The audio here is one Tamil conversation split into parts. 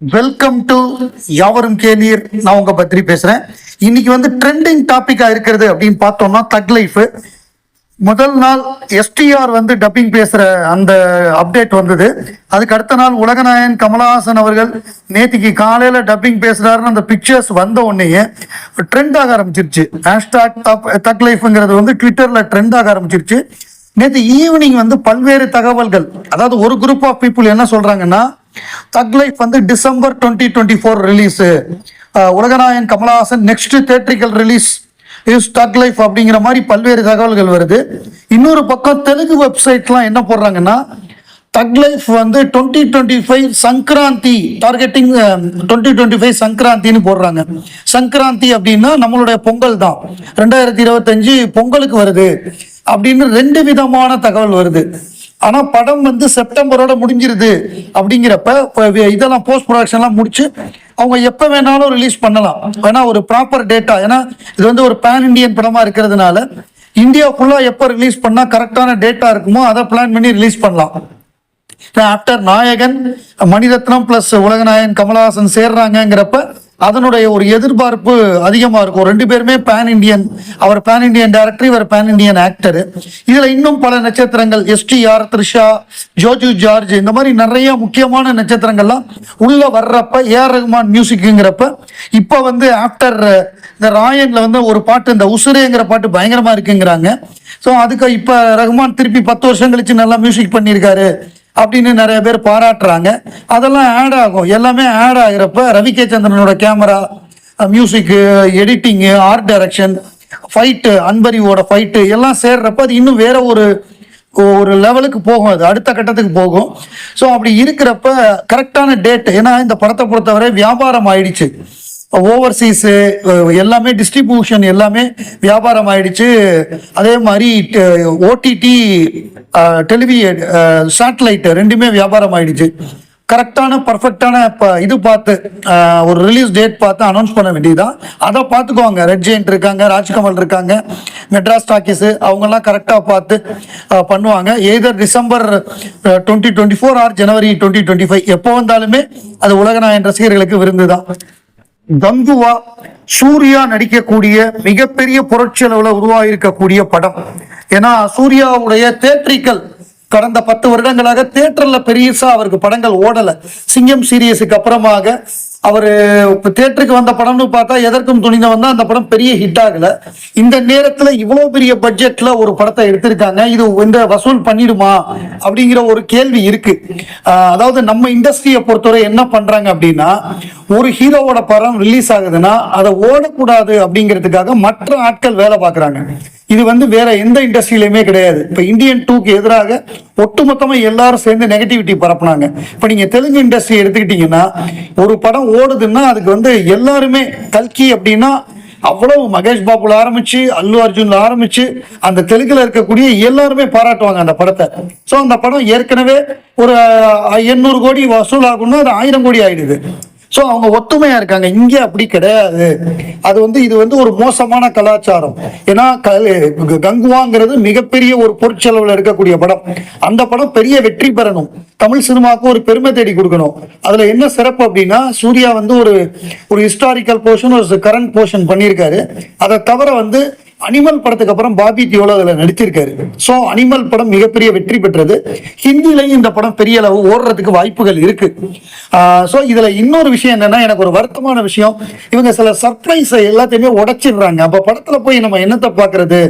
வெல்கம் டு யாவரும் கேளீர். நான் உங்க பத்ரி பேசுறேன். இன்னைக்கு வந்து ட்ரெண்டிங் டாபிக்கா இருக்கிறது அப்படின்னு பார்த்தோம்னா தக் லைஃப் முதல் நாள் எஸ்டிஆர் வந்து டப்பிங் பேசுற அந்த அப்டேட் வந்தது. அதுக்கு அடுத்த நாள் உலகநாயன் கமலஹாசன் அவர்கள் நேத்திக்கு காலையில டப்பிங் பேசுறாருன்னு அந்த பிக்சர்ஸ் வந்த உடனேயே ட்ரெண்ட் ஆக ஆரம்பிச்சிருச்சு. ஹேஷ்டாக் தக் லைஃப்ங்கிறது வந்து ட்விட்டர்ல ட்ரெண்ட் ஆக ஆரம்பிச்சிருச்சு. நேற்று ஈவினிங் வந்து பல்வேறு தகவல்கள் அதாவது ஒரு குரூப் ஆஃப் பீப்புள் என்ன சொல்றாங்கன்னா தக் லைஃப் வந்து December twenty twenty four release உலகநாயன் Kamal Haasan next theatrical release is thug life அப்படிங்கிற மாதிரி பல்வேறு தகவல்கள் வருது. இன்னொரு பக்கம் தெலுங்கு வெப்சைட்லாம் என்ன போடுறாங்கன்னா தக் லைஃப் வந்து twenty twenty five Sankranti targeting twenty twenty five சங்கராந்தின்னு போடுறாங்க. சங்கராந்தி அப்படின்னா நம்மளுடைய பொங்கல் தான். ரெண்டாயிரத்தி இருபத்தஞ்சு பொங்கலுக்கு வருது. அப்படின்னு ரெண்டு விதமான தகவல் வருது. ஆனா படம் வந்து செப்டம்பரோட முடிஞ்சிருது அப்படிங்கிறப்ப இதெல்லாம் போஸ்ட் ப்ரொடக்ஷன்லாம் முடிச்சு அவங்க எப்ப வேணாலும் ரிலீஸ் பண்ணலாம். ஏன்னா ஒரு ப்ராப்பர் டேட்டா ஏன்னா இது வந்து ஒரு பேன் இண்டியன் படமா இருக்கிறதுனால இந்தியா ஃபுல்லா எப்ப ரிலீஸ் பண்ணா கரெக்டான டேட்டா இருக்குமோ அதை பிளான் பண்ணி ரிலீஸ் பண்ணலாம். ஆஃப்டர் நாயகன் மணிரத்னம் பிளஸ் உலகநாயகன் கமலஹாசன் சேர்றாங்கிறப்ப அதனுடைய ஒரு எதிர்பார்ப்பு அதிகமாக இருக்கும். ரெண்டு பேருமே பேன் இண்டியன் அவர் பேன் இண்டியன் டேரக்டர் இவர் பேன் இண்டியன் ஆக்டர் இதில் இன்னும் பல நட்சத்திரங்கள். எஸ்டிஆர் த்ரிஷா ஜோஜு ஜார்ஜ் இந்த மாதிரி நிறைய முக்கியமான நட்சத்திரங்கள்லாம் உள்ளே வர்றப்ப ஏஆர் ரகுமான் மியூசிக்குங்கிறப்ப இப்போ வந்து ஆஃப்டர் இந்த ராயனில் வந்து ஒரு பாட்டு இந்த உசுரேங்கிற பாட்டு பயங்கரமாக இருக்குங்கிறாங்க. ஸோ அதுக்கு இப்போ ரகுமான் திருப்பி பத்து வருஷம் கழிச்சு நல்லா மியூசிக் பண்ணியிருக்காரு. அப்படின்னு நிறைய பேர் பாராட்டுறாங்க. அதெல்லாம் ஆட் ஆகும். எல்லாமே ஆட் ஆகிறப்ப ரவி கே சந்திரனோட camera music editing art direction fight அன்பரிவோட fight எல்லாம் சேர்றப்ப அது இன்னும் வேற ஒரு ஒரு லெவலுக்கு போகும். அது அடுத்த கட்டத்துக்கு போகும். ஸோ அப்படி இருக்கிறப்ப கரெக்டான டேட் ஏன்னா இந்த படத்தை பொறுத்தவரை வியாபாரம் ஆயிடுச்சு. ஓவர்சீஸு எல்லாமே டிஸ்ட்ரிபியூஷன் எல்லாமே வியாபாரம் ஆயிடுச்சு அதே மாதிரி ஓடிடி டெலிவி சேட்டலைட் ரெண்டுமே வியாபாரம் ஆயிடுச்சு கரெக்டான பர்ஃபெக்டான இப்போ இது பார்த்து ஒரு ரிலீஸ் டேட் பார்த்து அனௌன்ஸ் பண்ண வேண்டியதுதான். அதை பார்த்துக்குவாங்க. ரெட் ஜெயின்ட் இருக்காங்க ராஜ்கமல் இருக்காங்க மெட்ராஸ் டாக்கீஸு அவங்கெல்லாம் கரெக்டாக பார்த்து பண்ணுவாங்க. Either December twenty twenty four or January twenty twenty five எப்போ வந்தாலுமே அது உலகநாயகன் ரசிகர்களுக்கு விருந்து தான் கங்குவா சூர்யா நடிக்கக்கூடிய மிகப்பெரிய புரட்சியளவுல உருவாகிருக்கக்கூடிய படம். ஏன்னா சூர்யாவுடைய தேட்ரிக்கல் கடந்த பத்து வருடங்களாக தேட்டர்ல பெரியசா அவருக்கு படங்கள் ஓடல. சிங்கம் சீரியஸுக்கு அப்புறமாக அவர் இப்போ தேட்டருக்கு வந்த படம்னு பார்த்தா எதற்கும் துணிந்த வந்தால் அந்த படம் பெரிய ஹிட் ஆகலை. இந்த நேரத்துல இவ்வளவு பெரிய பட்ஜெட்ல ஒரு படத்தை எடுத்திருக்காங்க. இது இந்த வசூல் பண்ணிடுமா அப்படிங்கிற ஒரு கேள்வி இருக்கு. அதாவது நம்ம இண்டஸ்ட்ரியை பொறுத்தவரை என்ன பண்றாங்க அப்படின்னா ஒரு ஹீரோவோட படம் ரிலீஸ் ஆகுதுன்னா அதை ஓடக்கூடாது அப்படிங்கிறதுக்காக மற்ற ஆட்கள் வேலை பார்க்கறாங்க. இது வந்து வேற எந்த இண்டஸ்ட்ரியிலுமே கிடையாது. இப்ப இந்தியன் டூக்கு எதிராக ஒட்டுமொத்தமாக எல்லாரும் சேர்ந்து நெகட்டிவிட்டி பரப்புனாங்க. இப்ப நீங்க தெலுங்கு இண்டஸ்ட்ரி எடுத்துக்கிட்டீங்கன்னா ஒரு படம் ஓடுதுன்னா அதுக்கு வந்து எல்லாருமே கல்கி அப்படின்னா அவ்வளவு மகேஷ் பாபுல ஆரம்பிச்சு அல்லு அர்ஜுன்ல ஆரம்பிச்சு அந்த தெலுங்குல இருக்கக்கூடிய எல்லாருமே பாராட்டுவாங்க அந்த படத்தை. சோ அந்த படம் ஏற்கனவே ஒரு எண்ணூறு கோடி வசூல் ஆகும்னா அது ஆயிரம் கோடி ஆயிடுது. ஸோ அவங்க ஒத்துமையா இருக்காங்க. இங்கே அப்படி கிடையாது. அது வந்து இது வந்து ஒரு மோசமான கலாச்சாரம். ஏன்னா கங்குவாங்கிறது மிகப்பெரிய ஒரு பொருட்செலவில் இருக்கக்கூடிய படம். அந்த படம் பெரிய வெற்றி பெறணும். தமிழ் சினிமாவுக்கு ஒரு பெருமை தேடி கொடுக்கணும். அதுல என்ன சிறப்பு அப்படின்னா சூர்யா வந்து ஒரு ஒரு ஹிஸ்டாரிக்கல் போர்ஷன் ஒரு கரண்ட் போர்ஷன் பண்ணியிருக்காரு. அதை தவிர வந்து அனிமல் படத்துக்கு அப்புறம் பாபி தியோலா அதில் நடிச்சிருக்காரு. சோ அனிமல் படம் மிகப்பெரிய வெற்றி பெற்றது. ஹிந்திலையும் இந்த படம் பெரிய அளவு ஓடுறதுக்கு வாய்ப்புகள் இருக்கு. ஸோ இதுல இன்னொரு விஷயம் என்னன்னா எனக்கு ஒரு வருத்தமான விஷயம். இவங்க சில சர்ப்ரைஸ் எல்லாத்தையுமே உடைச்சிடுறாங்க. அப்ப படத்துல போய் நம்ம என்னத்தை பாக்குறது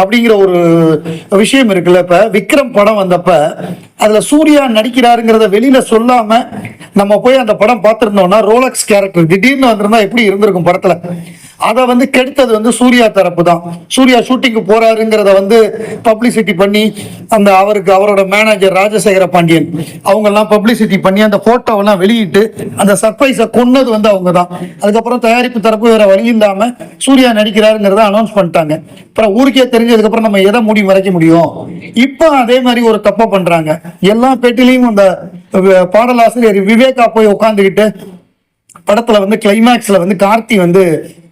அப்படிங்கிற ஒரு விஷயம் இருக்குல்ல இப்ப. விக்ரம் படம் வந்தப்ப அதுல சூர்யா நடிக்கிறாருங்கிறத வெளியில சொல்லாம நம்ம போய் அந்த படம் பார்த்துருந்தோம்னா ரோலக்ஸ் கேரக்டர் திடீர்னு வந்திருந்தா எப்படி இருந்திருக்கும் படத்துல? அதை வந்து கெடுத்தது வந்து சூர்யா தரப்பு தான். சூர்யா ஷூட்டிங்கு போறாருங்கிறத வந்து பப்ளிசிட்டி பண்ணி அந்த அவருக்கு அவரோட மேனேஜர் ராஜசேகர பாண்டியன் அவங்கெல்லாம் பப்ளிசிட்டி பண்ணி அந்த போட்டோவெல்லாம் வெளியிட்டு அந்த சர்ப்ரைஸை கொன்னது வந்து அவங்க தான். அதுக்கப்புறம் தயாரிப்பு தரப்பு வேற வழி இல்லாம சூர்யா நடிக்கிறாருங்கிறத அனௌன்ஸ் பண்ணிட்டாங்க. அப்புறம் ஊருக்கே தெரிஞ்சதுக்கப்புறம் நம்ம எதை முடி மறைக்க முடியும்? இப்போ அதே மாதிரி ஒரு தப்பை பண்றாங்க. எல்லா பேட்டிலையும் அந்த பாடலாசிரியர் விவேகா போய் உட்காந்துக்கிட்டு படத்துல வந்து கிளைமேக்ஸ்ல வந்து கார்த்தி வந்து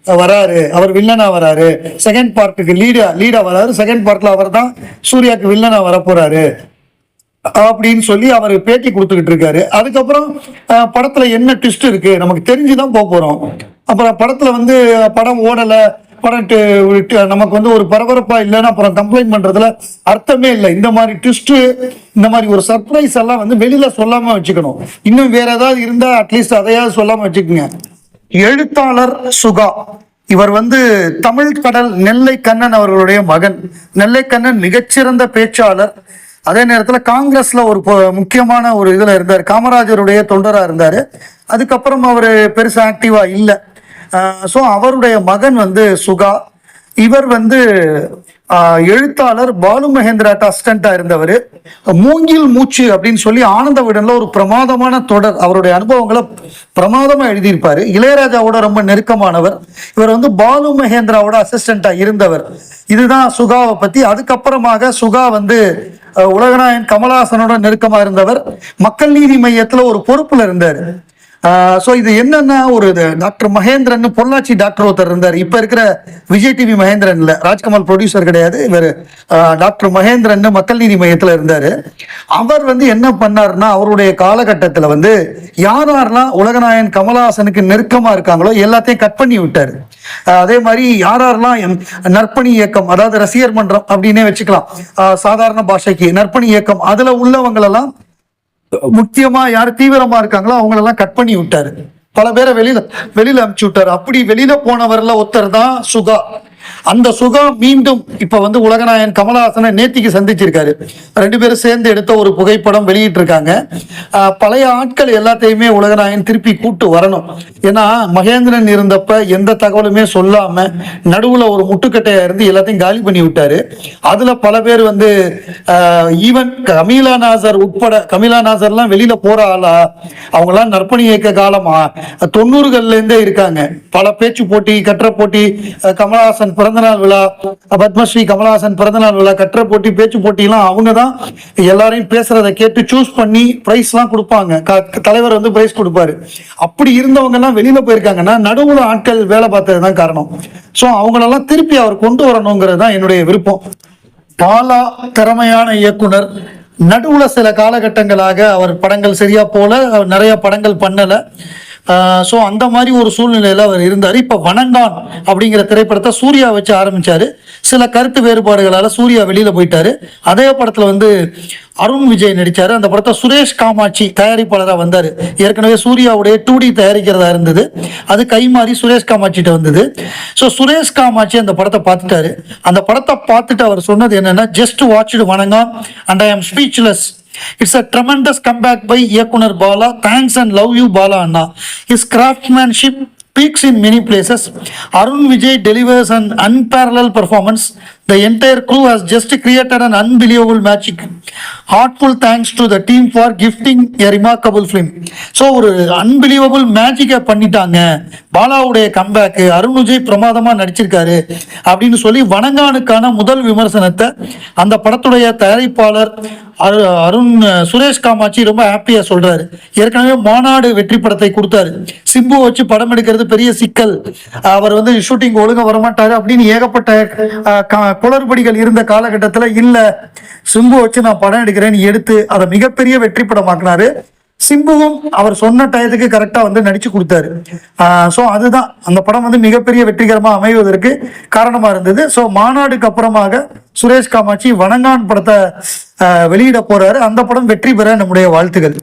வராரு. அவர் வில்லனா வராரு. செகண்ட் பார்ட்டுக்கு லீடா லீடா வராரு. செகண்ட் பார்ட்ல அவர் தான் சூர்யாக்கு வில்லனா வரப்போறாரு. போறாரு அப்படின்னு சொல்லி அவர் பேட்டி கொடுத்துக்கிட்டு இருக்காரு. அதுக்கப்புறம் படத்துல என்ன ட்விஸ்ட் இருக்கு? நமக்கு தெரிஞ்சுதான் போக போறோம். அப்புறம் படத்துல வந்து படம் ஓடல. படம் நமக்கு வந்து ஒரு பரபரப்பா இல்லைன்னா அப்புறம் கம்ப்ளைண்ட் பண்றதுல அர்த்தமே இல்லை. இந்த மாதிரி ட்விஸ்ட் இந்த மாதிரி ஒரு சர்ப்ரைஸ் எல்லாம் வந்து வெளியில சொல்லாம வச்சுக்கணும். இன்னும் வேற ஏதாவது இருந்தா அட்லீஸ்ட் அதையாவது சொல்லாம வச்சுக்கோங்க. எழுத்தாளர் சுகா. இவர் வந்து தமிழ் கடல் நெல்லை கண்ணன் அவர்களுடைய மகன். நெல்லை கண்ணன் மிகச்சிறந்த பேச்சாளர். அதே நேரத்தில் காங்கிரஸ்ல ஒரு முக்கியமான ஒரு இதில் இருந்தார். காமராஜருடைய தொண்டராக இருந்தார். அதுக்கப்புறம் அவர் பெருசாக ஆக்டிவாக இல்லை. ஸோ அவருடைய மகன் வந்து சுகா. இவர் வந்து எழுத்தாளர் பாலு மகேந்திராட்ட அசிஸ்டண்டா இருந்தவர். மூங்கில் மூச்சு அப்படின்னு சொல்லி ஆனந்த விடன்ல ஒரு பிரமாதமான தொடர் அவருடைய அனுபவங்களை பிரமாதமா எழுதியிருப்பாரு. இளையராஜாவோட ரொம்ப நெருக்கமானவர். இவர் வந்து பாலு மகேந்திராவோட அசிஸ்டண்டா இருந்தவர். இதுதான் சுகாவை பத்தி. அதுக்கப்புறமாக சுகா வந்து உலகநாயன் உலகநாயகன் கமலஹாசனோட நெருக்கமா இருந்தவர். மக்கள் நீதி மையத்துல ஒரு பொறுப்புல இருந்தார். ஸோ இது என்னன்னா ஒரு இது டாக்டர் மகேந்திரன் பொள்ளாச்சி டாக்டர் ஒருத்தர் இருந்தார். இப்போ இருக்கிற விஜய் டிவி மகேந்திரன் இல்லை ராஜ்கமல் ப்ரொடியூசர் கிடையாது இவர் டாக்டர் மகேந்திரன் மக்கள் நீதி மையத்தில் இருந்தார். அவர் வந்து என்ன பண்ணாருன்னா அவருடைய காலகட்டத்தில் வந்து யார் யாரெல்லாம் உலகநாயன் கமலஹாசனுக்கு நெருக்கமாக இருக்காங்களோ எல்லாத்தையும் கட் பண்ணி விட்டார். அதே மாதிரி யார் யாரெல்லாம் நற்பணி இயக்கம் அதாவது ரசிகர் மன்றம் அப்படின்னே வச்சுக்கலாம். அஹ் சாதாரண பாஷைக்கு நற்பணி இயக்கம் அதுல உள்ளவங்களெல்லாம் முக்கியமா யார் தீவிரமா இருக்காங்களோ அவங்களெல்லாம் கட் பண்ணி விட்டாரு. பல பேரை வெளியில வெளியில அனுப்பிச்சு விட்டாரு. அப்படி வெளியில போனவர்ல ஒருத்தர் தான் சுகா. அந்த சுகா மீண்டும் இப்ப வந்து உலகநாயகன் கமலஹாசனை நேத்திக்கு சந்திச்சிருக்காரு. ரெண்டு பேரும் சேர்ந்து எடுத்த ஒரு புகைப்படம் வெளியிட்டு இருக்காங்க பழைய ஆட்கள் எல்லாத்தையுமே உலகநாயகன் திருப்பி கூட்டு வரணும். ஏன்னா மகேந்திரன் இருந்தப்ப எந்த தகவலுமே சொல்லாம நடுவுல ஒரு முட்டுக்கட்டையா இருந்து எல்லாத்தையும் காலி பண்ணி விட்டாரு. அதுல பல பேர் வந்து ஈவன் கமீலா நாசர் உட்பட கமீலா நாசர்லாம் வெளியில போற ஆளா அவங்கெல்லாம் நற்பணி இயக்க காலமா தொண்ணூறுகள்ல இருந்தே இருக்காங்க. பல பேச்சு போட்டி கற்ற போட்டி கமலஹாசன் பிறந்தநாள் விழா பத்மஸ்ரீ கமலஹாசன் பிறந்தநாள் விழா கட்டுரை போட்டி பேச்சு போட்டிலாம் அவங்க தான் எல்லாரையும் பேசுறதை கேட்டு சூஸ் பண்ணி பிரைஸ்லாம் கொடுப்பாங்க. க- தலைவர் வந்து பிரைஸ் கொடுப்பாரு. அப்படி இருந்தவங்கலாம் வெளியில போயிருக்காங்கன்னா நடுவுல ஆட்கள் வேலை பார்த்தது தான் காரணம். ஸோ அவங்களெல்லாம் திருப்பி அவர் கொண்டு வரணுங்கிறது தான் என்னுடைய விருப்பம். பாலா திறமையான இயக்குனர். நடுவுல சில காலகட்டங்களாக அவர் படங்கள் சரியா போல அவர் நிறைய படங்கள் பண்ணல. ஸோ அந்த மாதிரி ஒரு சூழ்நிலையில் அவர் இருந்தார். இப்போ வணங்கான் அப்படிங்கிற திரைப்படத்தை சூர்யா வச்சு ஆரம்பித்தார் சில கருத்து வேறுபாடுகளால் சூர்யா வெளியில் போயிட்டாரு. அதே படத்தில் வந்து அருண் விஜய் நடித்தார் அந்த படத்தை சுரேஷ் காமாட்சி தயாரிப்பாளராக வந்தார். ஏற்கனவே சூர்யாவுடைய டூ டி தயாரிக்கிறதா இருந்தது. அது கை மாறி சுரேஷ் காமாட்சிகிட்ட வந்தது. ஸோ சுரேஷ் காமாட்சி அந்த படத்தை பார்த்துட்டாரு. அந்த படத்தை பார்த்துட்டு அவர் சொன்னது என்னென்னா just watched Vanangaan and I am speechless it's a tremendous comeback by இயக்குனர் Bala thanks and love you Bala Anna is craftsmanship peaks in many places. Arun Vijay delivers an unparalleled performance. The entire crew has just created an unbelievable magic. Heartful thanks to the team for gifting a remarkable film so ஒரு அன்பிலீவபிள் மேஜிக்கை பண்ணிட்டாங்க. பாலாவுடைய கம்பேக்கு அருண் விஜய் பிரமாதமாக நடிச்சிருக்காரு அப்படின்னு சொல்லி வணங்கானுக்கான முதல் விமர்சனத்தை அந்த படத்துடைய தயாரிப்பாளர் அரு- அருண் சுரேஷ் காமாட்சி ரொம்ப ஹாப்பியாக சொல்கிறாரு ஏற்கனவே மாநாடு வெற்றி படத்தை கொடுத்தாரு. சிம்பு வச்சு படம் எடுக்கிறது பெரிய சிக்கல். அவர் வந்து ஷூட்டிங் ஒழுங்காக வரமாட்டாரு அப்படின்னு ஏகப்பட்ட குளறுபடிகள் இருந்த காலகட்டத்துல இல்லை சிம்பு வச்சு நான் படம் எடுக்கிறேன்னு எடுத்து அதை மிகப்பெரிய வெற்றி படமாக்குனாரு. சிம்புவும் அவர் சொன்ன டயத்துக்கு கரெக்டாக வந்து நடிச்சு கொடுத்தாரு. ஸோ அதுதான். அந்த படம் வந்து மிகப்பெரிய வெற்றிகரமாக அமைவதற்கு காரணமா இருந்தது. ஸோ மாநாடுக்கு அப்புறமாக சுரேஷ் காமாட்சி வணங்கான் படத்தை ஆஹ் வெளியிட போறாரு. அந்த படம் வெற்றி பெற நம்முடைய வாழ்த்துக்கள்